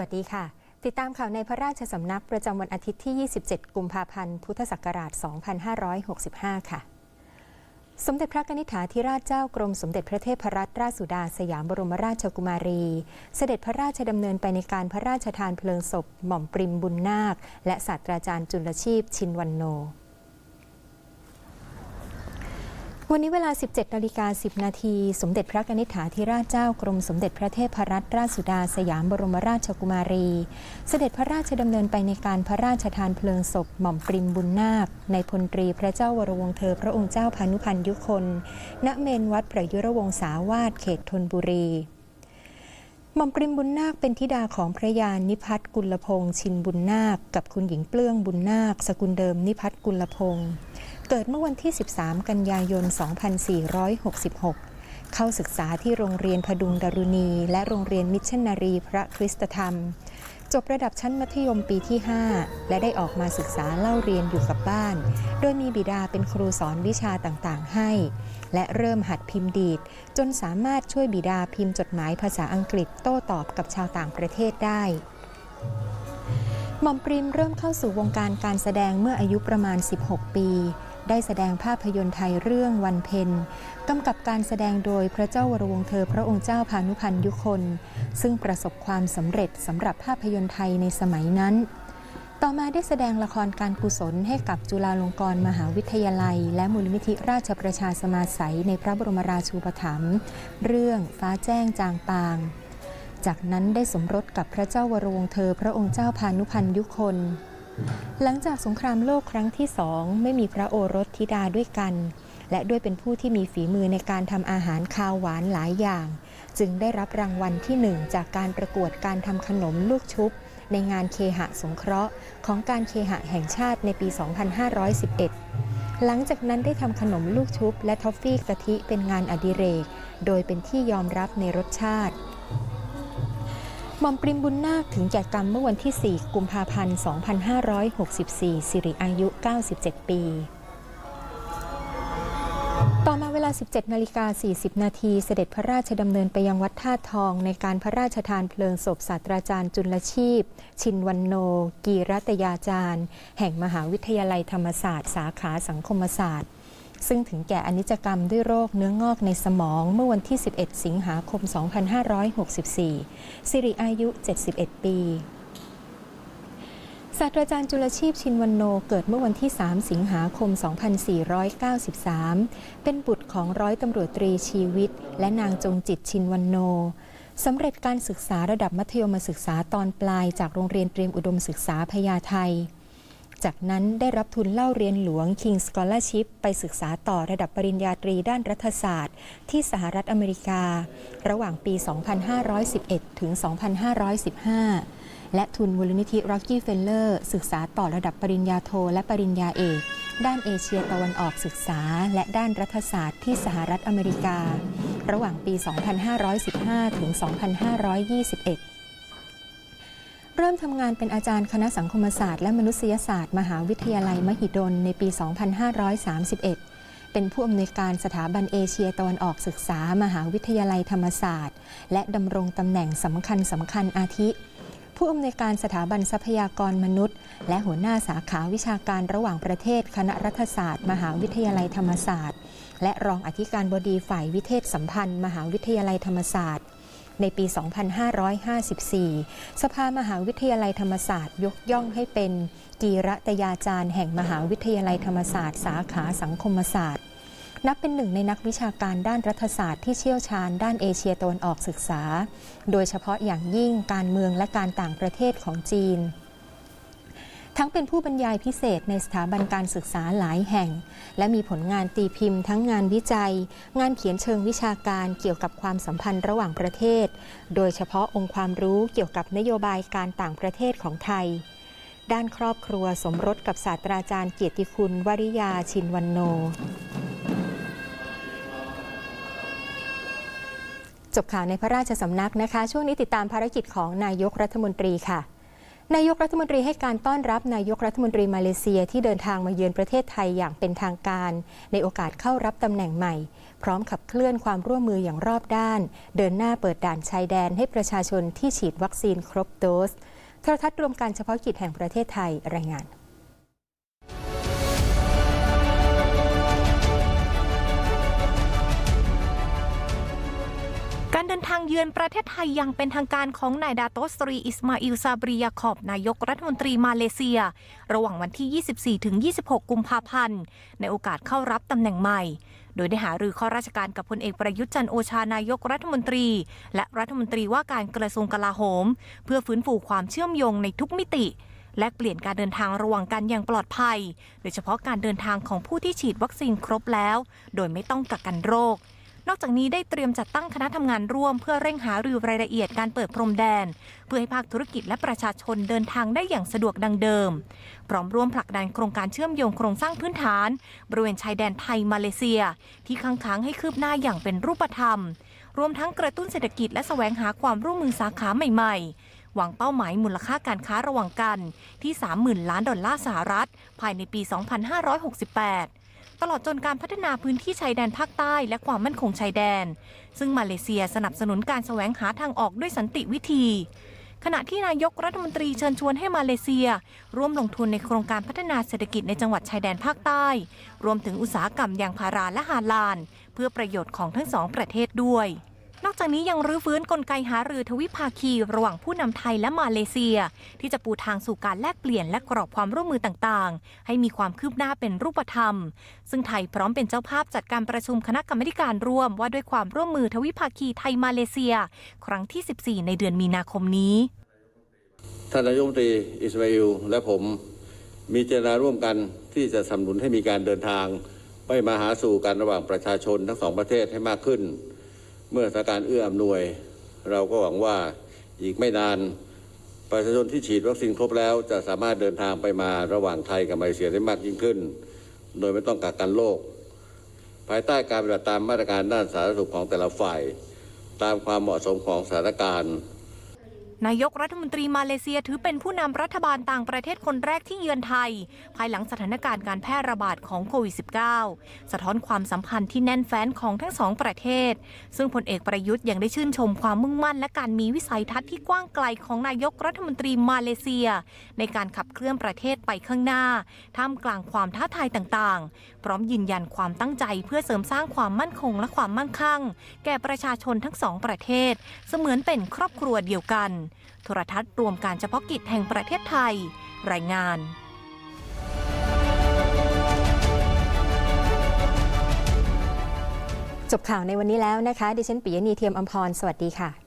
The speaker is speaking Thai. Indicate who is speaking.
Speaker 1: วัสดีค่ะ ติดตามข่าวในพระราชสำนักประจำวันอาทิตย์ที่ 27 กุมภาพันธ์ พุทธศักราช 2565 ค่ะ สมเด็จพระนิธิาธิราชเจ้ากรมสมเด็จพระเทพรัตนราชสุดาสยามบรมราชกุมารี เสด็จพระราชดำเนินไปในการพระราชทานเพลิงศพ หม่อมปริมบุญนาค และศาสตราจารย์จุลชีพชินวันโน วันนี้เวลา 17นาฬิกา10 นาที สมเด็จพระนิธิาธิราชเจ้ากรมสมเด็จพระเทพรัตนราชสุดาสยามบรมราชกุมารี เสด็จพระราชดำเนินไปในการพระราชทานเพลิงศพหม่อมปริมบุญนาค ในพลตรีพระเจ้าวรวงเธอพระองค์เจ้าพานุพันธ์ยุคน ณ เมนวัดประยุรวงศาวาสเขตธนบุรี ม่อมปริมบุญนาคเป็นธิดาของพระยานิพัฒน์กุลพงษ์ชินบุญนาค กับคุณหญิงเปลื้องบุญนาค สกุลเดิมนิพัฒน์กุลพงษ์เกิดเมื่อวันที่ 13 กันยายน 2466 เข้าศึกษาที่โรงเรียนพดุงดารุณี และโรงเรียนมิชชันนารีพระคริสตธรรม บระดับชั้นมัธยมปีที่ 5 และได้ออกมาศึกษาเล่าเรียนอยู่กับบ้าน โดยมีบิดาเป็นครูสอนวิชาต่างๆ ให้ และเริ่มหัดพิมพ์ดีด จนสามารถช่วยบิดาพิมพ์จดหมายภาษาอังกฤษโต้ตอบกับชาวต่างประเทศได้หม่อมปริมเริ่มเข้าสู่วงการการแสดงเมื่ออายุประมาณ 16 ปี ได้แสดงภาพยนตร์ไทยเรื่องวันเพ็ญกำกับการแสดงโดยพระเจ้าวรวงเธอพระองค์เจ้าพานุพันธ์ยุคน ซึ่งประสบความสำเร็จสำหรับภาพยนตร์ไทยในสมัยนั้น ต่อมาได้แสดงละครการกุศลให้กับจุฬาลงกรณ์มหาวิทยาลัย และมูลนิธิราชประชาสมาสัยในพระบรมราชูปถัมภ์เรื่องฟ้าแจ้งจางปาง จากนั้นได้สมรสกับพระเจ้าวรวงเธอพระองค์เจ้าพานุพันธ์ยุคน หลังจากสงครามโลกครั้งที่สองไม่มีพระโอรสธิดาด้วยกัน และด้วยเป็นผู้ที่มีฝีมือในการทำอาหารคาวหวานหลายอย่าง จึงได้รับรางวัลที่หนึ่งจากการประกวดการทำขนมลูกชุบ ในงานเคหะสงเคราะห์ ของการเคหะแห่งชาติในปี 2511 หลังจากนั้นได้ทำขนมลูกชุบ และทอฟฟี่กะทิเป็นงานอดิเรก โดยเป็นที่ยอมรับในรสชาติ หม่อมปริมบุญนาคถึงแก่กรรมเมื่อวันที่ 4 กุมภาพันธ์ 2564 สิริอายุ 97 ปี ต่อมาเวลา 17 นาฬิกา 40 นาทีเสด็จพระราชดำเนินไปยังวัดท่าทองในการพระราชทานเพลิงศพศาสตราจารย์จุลชีพ ชินวันโน กีรัตยาจารย์ แห่งมหาวิทยาลัยธรรมศาสตร์ สาขาสังคมศาสตร์ ซึ่งถึงแก่อนิจกรรมด้วยโรคเนื้องอกในสมองเมื่อวันที่ 11 สิงหาคม 2564 สิริอายุ 71 ปีศาสตราจารย์จุลชีพชินวันโนเกิดเมื่อวันที่ 3 สิงหาคม 2493 เป็นบุตรของร้อยตำรวจตรีชีวิต และนางจงจิตชินวันโนสำเร็จการศึกษาระดับมัธยมศึกษาตอนปลายจากโรงเรียนเตรียมอุดมศึกษาพญาไท จากนั้นได้รับทุนเล่าเรียนหลวง King Scholarship ไปศึกษาต่อระดับปริญญาตรีด้านรัฐศาสตร์ ที่สหรัฐอเมริกา ระหว่างปี 2511 ถึง 2515 และทุนมูลนิธิ Rocky Feller ศึกษาต่อระดับปริญญาโทและปริญญาเอก ด้านเอเชียตะวันออกศึกษา และด้านรัฐศาสตร์ที่สหรัฐอเมริกา ระหว่างปี 2515 ถึง 2521 เริ่มทำงานเป็นอาจารย์คณะสังคมศาสตร์และมนุษยศาสตร์ มหาวิทยาลัยมหิดลในปี 2531 เป็นผู้อำนวยการสถาบันเอเชียตะวันออกศึกษา มหาวิทยาลัยธรรมศาสตร์ และดำรงตำแหน่งสำคัญสำคัญอาทิ ผู้อำนวยการสถาบันทรัพยากรมนุษย์ และหัวหน้าสาขาวิชาการระหว่างประเทศ คณะรัฐศาสตร์ มหาวิทยาลัยธรรมศาสตร์ และรองอธิการบดีฝ่ายวิเทศสัมพันธ์ มหาวิทยาลัยธรรมศาสตร์ ในปี 2554 สภามหาวิทยาลัยธรรมศาสตร์ ยกย่องให้เป็นกีรตยาจารย์แห่งมหาวิทยาลัยธรรมศาสตร์ สาขาสังคมศาสตร์ นับเป็นหนึ่งในนักวิชาการด้านรัฐศาสตร์ที่เชี่ยวชาญด้านเอเชียตะวันออกศึกษา โดยเฉพาะอย่างยิ่งการเมืองและการต่างประเทศของจีน ทั้งเป็นผู้บรรยายพิเศษในสถาบันการศึกษาหลายแห่ง และมีผลงานตีพิมพ์ทั้งงานวิจัย งานเขียนเชิงวิชาการเกี่ยวกับความสัมพันธ์ระหว่างประเทศ โดยเฉพาะองค์ความรู้เกี่ยวกับนโยบายการต่างประเทศของไทย ด้านครอบครัวสมรสกับศาสตราจารย์เกียรติคุณ วริยาชินวันโนจบข่าวในพระราชสำนักนะคะ ช่วงนี้ติดตามภารกิจของนายกรัฐมนตรีค่ะ นายกรัฐมนตรีให้การต้อนรับนายกรัฐมนตรีมาเลเซียที่เดินทางมาเยือนประเทศไทยอย่างเป็นทางการ ในโอกาสเข้ารับตำแหน่งใหม่ พร้อมขับเคลื่อนความร่วมมืออย่างรอบด้าน เดินหน้าเปิดด่านชายแดนให้ประชาชนที่ฉีดวัคซีนครบโดสโทรทัศน์รวมการเฉพาะกิจแห่งประเทศไทยรายงาน
Speaker 2: เดินทางเยือนประเทศไทยย่างเป็นทางการของนายดาโตสตรีอิสมาอิลซาบรียาขอบนายกรัฐมนตรีมาเลเซีย ระหว่างวันที่ 24 ถึง 26 กุมภาพันธ์ ในโอกาสเข้ารับตำแหน่งใหม่ โดยได้หารือข้อราชการกับพลเอกประยุทธ์จันโอชานายกรัฐมนตรี และรัฐมนตรีว่าการกระทรวงกลาโหม เพื่อฟื้นฟูความเชื่อมโยงในทุกมิติและเปลี่ยนการเดินทางระหว่างกันอย่างปลอดภัย โดยเฉพาะการเดินทางของผู้ที่ฉีดวัคซีนครบแล้ว โดยไม่ต้องกักกันโรค นอกจากนี้ได้เตรียมจัดตั้งคณะทำงานร่วม เพื่อเร่งหารือรายละเอียดการเปิดพรมแดน เพื่อให้ภาคธุรกิจและประชาชนเดินทางได้อย่างสะดวกดังเดิม พร้อมร่วมผลักดันโครงการเชื่อมโยงโครงสร้างพื้นฐาน บริเวณชายแดนไทยมาเลเซีย ที่ค้างค้างให้คืบหน้าอย่างเป็นรูปธรรม รวมทั้งกระตุ้นเศรษฐกิจและแสวงหาความร่วมมือสาขาใหม่ๆหวังเป้าหมายมูลค่าการค้าระหว่างกันที่ 30,000 ล้านดอลลาร์สหรัฐ ภายในปี 2568 ตลอดจนการพัฒนาพื้นที่ชายแดนภาคใต้และความมั่นคงชายแดน ซึ่งมาเลเซียสนับสนุนการแสวงหาทางออกด้วยสันติวิธี ขณะที่นายกรัฐมนตรีเชิญชวนให้มาเลเซีย ร่วมลงทุนในโครงการพัฒนาเศรษฐกิจในจังหวัดชายแดนภาคใต้ รวมถึงอุตสาหกรรมยางพาราและฮาลาน เพื่อประโยชน์ของทั้งสองประเทศด้วย นอกจากนี้ยังรื้อฟื้นกลไกหารือทวิภาคี ระหว่างผู้นำไทยและมาเลเซีย ที่จะปูทางสู่การแลกเปลี่ยนและกรอบความร่วมมือต่างๆ ให้มีความคืบหน้าเป็นรูปธรรม ซึ่งไทยพร้อมเป็นเจ้าภาพจัดการประชุมคณะกรรมการร่วมว่าด้วยความร่วมมือทวิภาคีไทยมาเลเซีย ครั้งที่ 14 ในเดือนมีนาคมนี้
Speaker 3: ท่านนายกรัฐมนตรีอิสมาเอลและผมมีเจตนาร่วมกันที่จะสนับสนุนให้มีการเดินทาง ไปมาหาสู่กันระหว่างประชาชนทั้งสองประเทศให้มากขึ้น เมื่อสถานการณ์เอื้ออำนวย เราก็หวังว่าอีกไม่นานประชาชนที่ฉีดวัคซีนครบแล้ว จะสามารถเดินทางไปมาระหว่างไทยกับมาเลเซียได้มากยิ่งขึ้น โดยไม่ต้องกักกันโรคภายใต้การปฏิบัติตามมาตรการด้านสาธารณสุขของแต่ละฝ่าย ตามความเหมาะสมของสถานการณ์
Speaker 2: นายกรัฐมนตรีมาเลเซียถือเป็นผู้นำรัฐบาลต่างประเทศคนแรกที่เยือนไทย ภายหลังสถานการณ์การแพร่ระบาดของโควิด -19 สะท้อนความสัมพันธ์ที่แน่นแฟ้นของทั้งสองประเทศ ซึ่งพลเอกประยุทธ์ยังได้ชื่นชมความมุ่งมั่นและการมีวิสัยทัศน์ที่กว้างไกลของนายกรัฐมนตรีมาเลเซีย ในการขับเคลื่อนประเทศไปข้างหน้า ท่ามกลางความท้าทายต่างๆ พร้อมยืนยันความตั้งใจเพื่อเสริมสร้างความมั่นคงและความมั่งคั่ง แก่ประชาชนทั้งสองประเทศ เสมือนเป็นครอบครัวเดียวกันโทรทัศน์รวมการเฉพาะกิจแห่งประเทศไทย รายงาน
Speaker 1: จบข่าวในวันนี้แล้วนะคะ ดิฉันปิยณีเทียมอมพร สวัสดีค่ะ